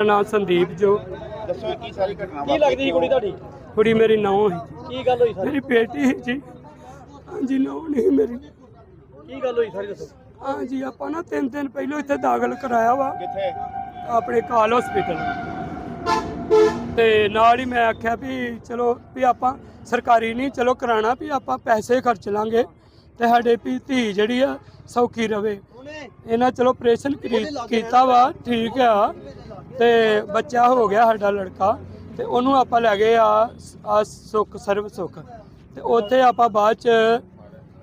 ਮੇਰਾ ਨਾਮ ਸੰਦੀਪ ਜੋ। ਦੱਸੋ ਕੀ ਸਾਰੀ ਘਟਨਾ ਕੀ ਲੱਗਦੀ ਸੀ ਕੁੜੀ ਤੁਹਾਡੀ? ਕੁੜੀ ਮੇਰੀ ਨੌਂ ਹੈ ਕੀ ਗੱਲ ਹੋਈ ਸਾਰੀ? ਮੇਰੀ ਬੇਟੀ ਹੈ ਜੀ। ਹਾਂਜੀ ਨੌਂ ਨਹੀਂ ਮੇਰੀ। ਕੀ ਗੱਲ ਹੋਈ ਸਾਰੀ ਦੱਸੋ। ਹਾਂਜੀ ਆਪਾਂ ਨਾ ਤਿੰਨ ਦਿਨ ਪਹਿਲਾਂ ਇੱਥੇ ਦਾਖਲ ਕਰਾਇਆ ਵਾ। ਕਿੱਥੇ? ਆਪਣੇ ਕਾਲ ਹਸਪੀਟਲ। ਤੇ ਨਾਲ ਹੀ ਮੈਂ ਆਖਿਆ ਵੀ ਚਲੋ ਵੀ ਆਪਾਂ ਸਰਕਾਰੀ ਨਹੀਂ ਚਲੋ ਕਰਾਣਾ ਵੀ ਆਪਾਂ ਪੈਸੇ ਖਰਚ ਲਾਂਗੇ। ਤੇ ਸਾਡੇ ਵੀ ਧੀ ਜਿਹੜੀ ਆ ਸੌਖੀ ਰਵੇ। ਇਹਨਾਂ ਚਲੋ ਆਪਰੇਸ਼ਨ ਕੀਤਾ ਵਾ ਠੀਕ ਆ। ਤੇ ਬੱਚਾ ਹੋ ਗਿਆ ਸਾਡਾ ਲੜਕਾ ਤੇ ਉਹਨੂੰ ਆਪਾਂ ਲੈ ਗਏ ਆ ਆ ਸੁੱਖ ਸਰਵ ਸੁੱਖ। ਤੇ ਉੱਥੇ ਆਪਾਂ ਬਾਅਦ ਚ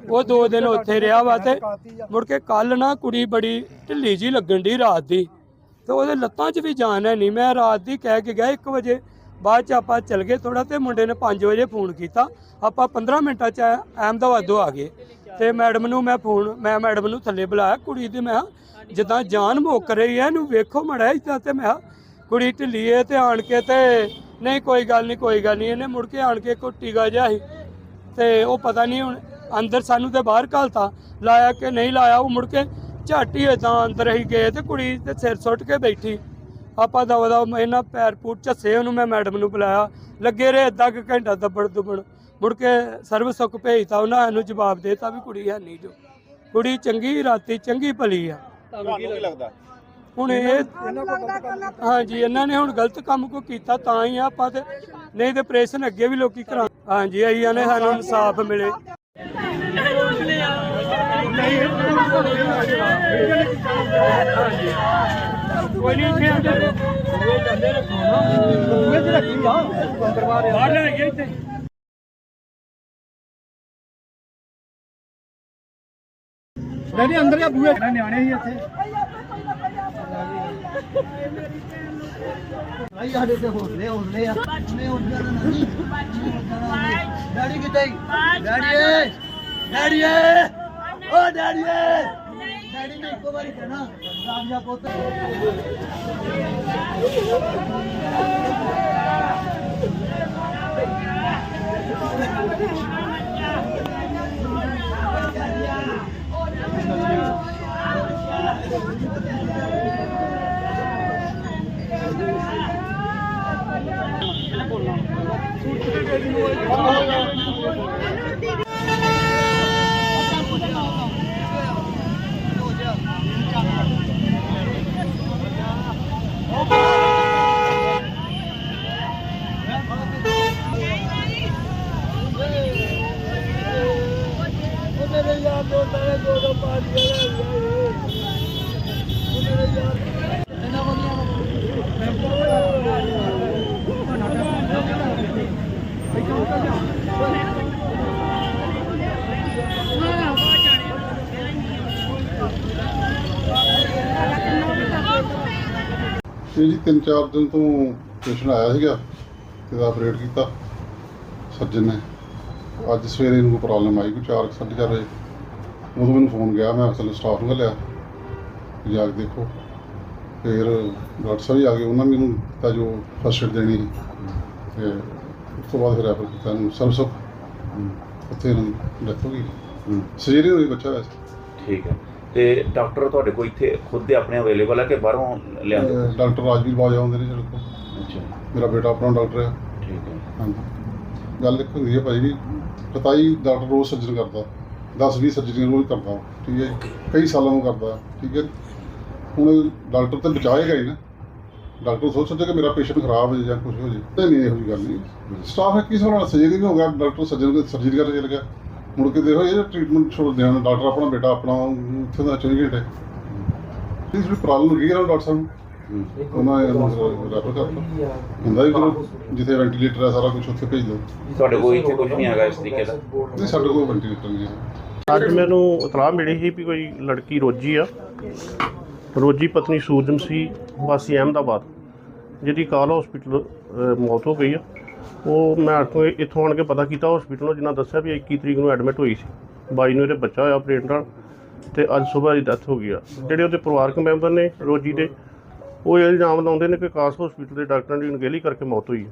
ਉਹ ਦੋ ਦਿਨ ਉੱਥੇ ਰਿਹਾ ਵਾ ਤੇ ਮੁੜ ਕੇ ਕੱਲ ਨਾ ਕੁੜੀ ਬੜੀ ਢਿੱਲੀ ਜੀ ਲੱਗਣ ਦੀ ਰਾਤ ਦੀ। ਤੇ ਉਹਦੇ ਲੱਤਾਂ 'ਚ ਵੀ ਜਾਨ ਹੈ ਨਹੀਂ ਮੈਂ ਰਾਤ ਦੀ ਕਹਿ ਕੇ ਗਿਆ 1 ਵਜੇ। ਬਾਅਦ 'ਚ ਆਪਾਂ ਚੱਲ ਗਏ ਥੋੜਾ ਤੇ ਮੁੰਡੇ ਨੇ 5 ਵਜੇ ਫੋਨ ਕੀਤਾ। ਆਪਾਂ 15 ਮਿੰਟਾਂ 'ਚ ਅਹਿਮਦਾਬਾਦੋਂ ਆ ਗਏ। ਤੇ ਮੈਡਮ ਨੂੰ ਮੈਂ ਫੋਨ ਮੈਂ ਮੈਡਮ ਨੂੰ ਥੱਲੇ ਬੁਲਾਇਆ ਕੁੜੀ ਦੀ। ਮੈਂ ਜਿੱਦਾਂ ਜਾਨ ਮੁੱਕ ਰਹੀ ਹੈ ਇਹਨੂੰ ਵੇਖੋ ਮੜਾ ਇੱਦਾਂ ਤੇ ਮੈਂ ਕਿਹਾ, ਕੁੜੀ ਢਿੱਲੀ ਹੈ ਤੇ ਆਣ ਕੇ ਤੇ ਨਹੀਂ, ਕੋਈ ਗੱਲ ਨਹੀਂ, ਕੋਈ ਗੱਲ ਨਹੀਂ। ਇਹਨੇ ਮੁੜ ਕੇ ਆਣ ਕੇ ਕੋਈ ਜਿਹਾ ਸੀ ਤੇ ਉਹ ਪਤਾ ਨਹੀਂ ਹੁਣ ਅੰਦਰ ਸਾਨੂੰ ਤੇ ਬਾਹਰ ਘਲਤਾ। ਲਾਇਆ ਕਿ ਨਹੀਂ ਲਾਇਆ, ਉਹ ਮੁੜ ਕੇ ਝਾਟੀ ਏਦਾਂ ਅੰਦਰ ਹੀ ਗਏ ਤੇ ਕੁੜੀ ਤੇ ਸਿਰ ਸੁੱਟ ਕੇ ਬੈਠੀ। ਆਪਾਂ ਦਵਾ ਦਾ ਇਹਨਾਂ ਪੈਰ ਪੂਰ ਝੱਸੇ ਉਹਨੂੰ ਮੈਂ ਮੈਡਮ ਨੂੰ ਬੁਲਾਇਆ। ਲੱਗੇ ਰਹੇ ਅੱਧਾ ਕੁ ਘੰਟਾ ਦੱਬੜ ਦੁਬੜ ਮੁੜ ਕੇ ਸਰਵ ਸੁੱਖ ਭੇਜਤਾ ਉਹਨਾਂ ਨੂੰ ਜਵਾਬ ਦੇਤਾ ਵੀ ਕੁੜੀ ਹੈ ਨਹੀਂ ਜੋ। ਕੁੜੀ ਚੰਗੀ, ਰਾਤੀ ਚੰਗੀ ਭਲੀ ਆ। ਤੁਹਾਨੂੰ ਕੀ ਲੱਗਦਾ? ਹੁਣ ਇਹ ਹਾਂਜੀ ਇਹਨਾਂ ਨੇ ਹੁਣ ਗਲਤ ਕੰਮ ਕੋ ਕੀਤਾ ਤਾਂ ਹੀ ਆ ਆਪਾਂ ਤੇ ਨਹੀਂ ਤੇ ਆਪਰੇਸ਼ਨ ਅੱਗੇ ਵੀ ਲੋਕੀ ਕਰਾ ਹਾਂਜੀ ਆਈਆਂ ਨੇ ਸਾਨੂੰ ਇਨਸਾਫ ਮਿਲੇ। ਕੋਈ ਨਹੀਂ ਇੱਥੇ ਆਂਦੇ ਉਹ ਜਾਂਦੇ ਰੱਖੋ ਨਾ ਉਹ ਚ ਰੱਖੀ ਆ। ਬਾਹਰ ਲੈ ਗਏ ਇੱਥੇ। ਨਹੀਂ ਅੰਦਰ ਜਾਂ ਬੂਹੇ। ਨਿਆਣੇ ਸੀ ਇੱਥੇ। ਭਾਈ ਸਾਡੇ ਤੇ ਹੌਸਲੇ ਹੌਸਲੇ ਆ। ਉਹਨੇ ਹੌਸਲੇ ਨਾਲ ਨਹੀਂ। ਡੈਡੀ ਕਿੱਥੇ ਡੈਡੀ ਏ ਡੈਡੀ ਏ। ਓ ਡੈਡੀ ਏ। ਡੈਡੀ ਨੇ ਇੱਕੋ ਵਾਰੀ ਕਹਿਣਾ, ਰਾਜਾ ਪੁੱਤ। ਮੇਰੇ ਯਾਰ ਦੋ ਤਾਰੇ ਦੋ ਦੋ ਪਾਣੀ ਮੇਰੇ ਯਾਰ ਇਹ ਜੀ ਤਿੰਨ ਚਾਰ ਦਿਨ ਤੋਂ ਪੇਸ਼ੈਂਟ ਆਇਆ ਸੀਗਾ ਤੇ ਦਾ ਆਪਰੇਟ ਕੀਤਾ ਸਰਜਨ ਨੇ। ਅੱਜ ਸਵੇਰੇ ਇਹਨੂੰ ਕੋਈ ਪ੍ਰੋਬਲਮ ਆਈ ਕੋਈ 4 ਸਾਢੇ ਚਾਰ ਵਜੇ। ਉਦੋਂ ਮੈਨੂੰ ਫੋਨ ਗਿਆ ਮੈਂ ਅਸਲ ਸਟਾਫ ਨੂੰ ਘੱਲਿਆ ਵੀ ਜਾ ਕੇ ਦੇਖੋ। ਫਿਰ ਡਾਕਟਰ ਸਾਹਿਬ ਵੀ ਆ ਗਏ ਉਹਨਾਂ ਨੇ ਮੈਨੂੰ ਦਿੱਤਾ ਜੋ ਫਸਟ ਏਡ ਦੇਣੀ ਤੇ ਉਸ ਤੋਂ ਬਾਅਦ ਫਿਰ ਰੈਫਰ ਕੀਤਾ ਇਹਨੂੰ ਸਰਸੁਖ ਉੱਥੇ ਦੀ ਡੈਥ ਹੋ ਗਈ। ਸਜੇਰੀ ਹੋਈ ਬੱਚਾ ਵੈਸੇ। ਠੀਕ ਹੈ। ਤੇ ਡਾਕਟਰ ਤੁਹਾਡੇ ਕੋਲ ਇੱਥੇ ਖੁਦ ਦੇ ਆਪਣੇ ਅਵੇਲੇਬਲ ਹੈ ਕਿ ਬਾਹਰੋਂ ਲਿਆਂਦੇ? ਅਹ ਡਾਕਟਰ ਰਾਜਵੀਰ ਬਾਜਾ ਆਉਂਦੇ ਨੇ ਜਿਹੜੇ ਕੋਲ। ਅੱਛਾ। ਮੇਰਾ ਬੇਟਾ ਆਪਣਾ ਡਾਕਟਰ ਹੈ ਠੀਕ ਹੈ। ਹਾਂਜੀ। ਗੱਲ ਇੱਕ ਹੁੰਦੀ ਹੈ ਭਾਈ ਵੀ ਪਤਾ ਹੀ ਡਾਕਟਰ ਰੋਜ਼ ਸਰਜਨ ਕਰਦਾ। 10 20 ਸਰਜਰੀਆਂ ਰੋਜ਼ ਕਰਦਾ। ਠੀਕ ਹੈ ਜੀ। ਕਈ ਸਾਲਾਂ ਤੋਂ ਕਰਦਾ। ਠੀਕ ਹੈ। ਹੁਣ ਡਾਕਟਰ ਤਾਂ ਬਚਾਏਗਾ ਹੀ ਨਾ। ਡਾਕਟਰ ਸੋਚ ਸਕਦੇ ਕਿ ਮੇਰਾ ਪੇਸ਼ੈਂਟ ਖਰਾਬ ਹੋ ਜਾਏ ਜਾਂ ਕੁਝ ਹੋ ਜਾਏ ਤੇ ਨਹੀਂ ਇਹੋ ਜਿਹੀ ਗੱਲ ਨਹੀਂ। ਸਟਾਫ ਹੈ ਕਿਸ ਵਾਲਾ ਸਰਜਰੀ ਵੀ ਹੋ ਗਿਆ। ਡਾਕਟਰ ਸਰਜਨ ਕੋਲ ਸਰਜਰੀ ਕਰਨ ਚਲ ਗਿਆ। ਮੁੜ ਕੇ ਦੇਖੋ ਇਹ ਟ੍ਰੀਟਮੈਂਟ ਛੋੜ ਦੇਣਾ ਡਾਕਟਰ ਆਪਣਾ ਬੇਟਾ ਆਪਣਾ ਉੱਥੇ ਦਾ 24 ਘੰਟੇ ਇਸ ਵੀ ਪ੍ਰੋਬਲਮ ਕੀ ਹੈ ਡਾਕਟਰ ਸਾਹਿਬ? ਉਹਨਾਂ ਨੇ ਰੈਫਰ ਕਰਤਾ। ਹੁੰਦਾ ਵੀ ਚਲੋ ਜਿੱਥੇ ਵੈਂਟੀਲੇਟਰ ਹੈ ਸਾਰਾ ਕੁਝ ਉੱਥੇ ਭੇਜ ਦਿਓ। ਤੁਹਾਡੇ ਕੋਲ ਇੱਥੇ ਕੁਝ ਨਹੀਂ ਹੈਗਾ ਇਸ ਤਰੀਕੇ ਦਾ। ਨਹੀਂ ਸਾਡੇ ਕੋਲ ਵੈਂਟੀਲੇਟਰ ਨਹੀਂ ਹੈ। ਅੱਜ ਮੈਨੂੰ ਇਤਲਾਹ ਮਿਲੀ ਸੀ ਵੀ ਕੋਈ ਲੜਕੀ ਰੋਜੀ ਆ। ਰੋਜੀ ਪਤਨੀ ਸੂਰਜਮ ਸੀ ਵਾਸੀ ਅਹਿਮਦਾਬਾਦ ਜਿਹਦੀ ਕਾਲ ਹਸਪੀਟਲ ਮੌਤ ਹੋ ਗਈ ਆ। ਉਹ ਮੈਂ ਇੱਥੋਂ ਇੱਥੋਂ ਆਣ ਕੇ ਪਤਾ ਕੀਤਾ ਹਸਪੀਟਲੋਂ ਜਿਨ੍ਹਾਂ ਦੱਸਿਆ ਵੀ 21 ਤਰੀਕ ਨੂੰ ਐਡਮਿਟ ਹੋਈ ਸੀ। 22 ਨੂੰ ਇਹਦੇ ਬੱਚਾ ਹੋਇਆ ਆਪਰੇਟ ਨਾਲ ਤੇ ਅੱਜ ਸਵੇਰ ਦੀ ਡੈਥ ਹੋ ਗਈ ਆ। ਜਿਹੜੇ ਉਹਦੇ ਪਰਿਵਾਰਕ ਮੈਂਬਰ ਨੇ, ਰੋਜੀ ਦੇ, ਉਹ ਇਹ ਇਲਜ਼ਾਮ ਲਾਉਂਦੇ ਨੇ ਕਿ ਕਾਸ ਹਸਪੀਟਲ ਦੇ ਡਾਕਟਰਾਂ ਦੀ ਅਣਗਹਿਲੀ ਕਰਕੇ ਮੌਤ ਹੋਈ ਹੈ।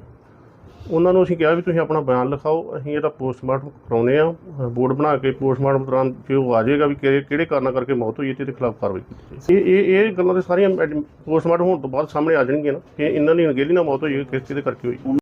ਉਹਨਾਂ ਨੂੰ ਅਸੀਂ ਕਿਹਾ ਵੀ ਤੁਸੀਂ ਆਪਣਾ ਬਿਆਨ ਲਿਖਾਓ, ਅਸੀਂ ਇਹਦਾ ਪੋਸਟਮਾਰਟਮ ਕਰਾਉਨੇ ਆ। ਬੋਰਡ ਬਣਾ ਕੇ ਪੋਸਟਮਾਰਟਮ ਦੌਰਾਨ ਜੇ ਉਹ ਆ ਜਾਏਗਾ ਵੀ ਕਿ- ਕਿਹੜੇ ਕਾਰਨਾਂ ਕਰਕੇ ਮੌਤ ਹੋਈ ਹੈ ਤੇ ਇਹਦੇ ਖਿਲਾਫ ਕਾਰਵਾਈ ਕੀਤੀ ਜਾਏ ਇਹ ਇਹ ਇਹ ਗੱਲਾਂ ਤੇ ਸਾਰੀਆਂ ਪੋਸਟਮਾਰਟਮ ਹੋਣ ਤੋਂ ਬਾਅਦ ਸਾਹਮਣੇ ਆ ਜਾਣਗੀਆਂ ਨਾ ਕਿ ਇਹਨਾਂ ਦੀ ਅਣਗਹਿਲੀ ਨਾਲ ਮੌਤ ਹੋਈ ਹੈ, ਕਿਸ ਚੀਜ਼ ਦੇ ਕਰਕੇ ਹੋਈ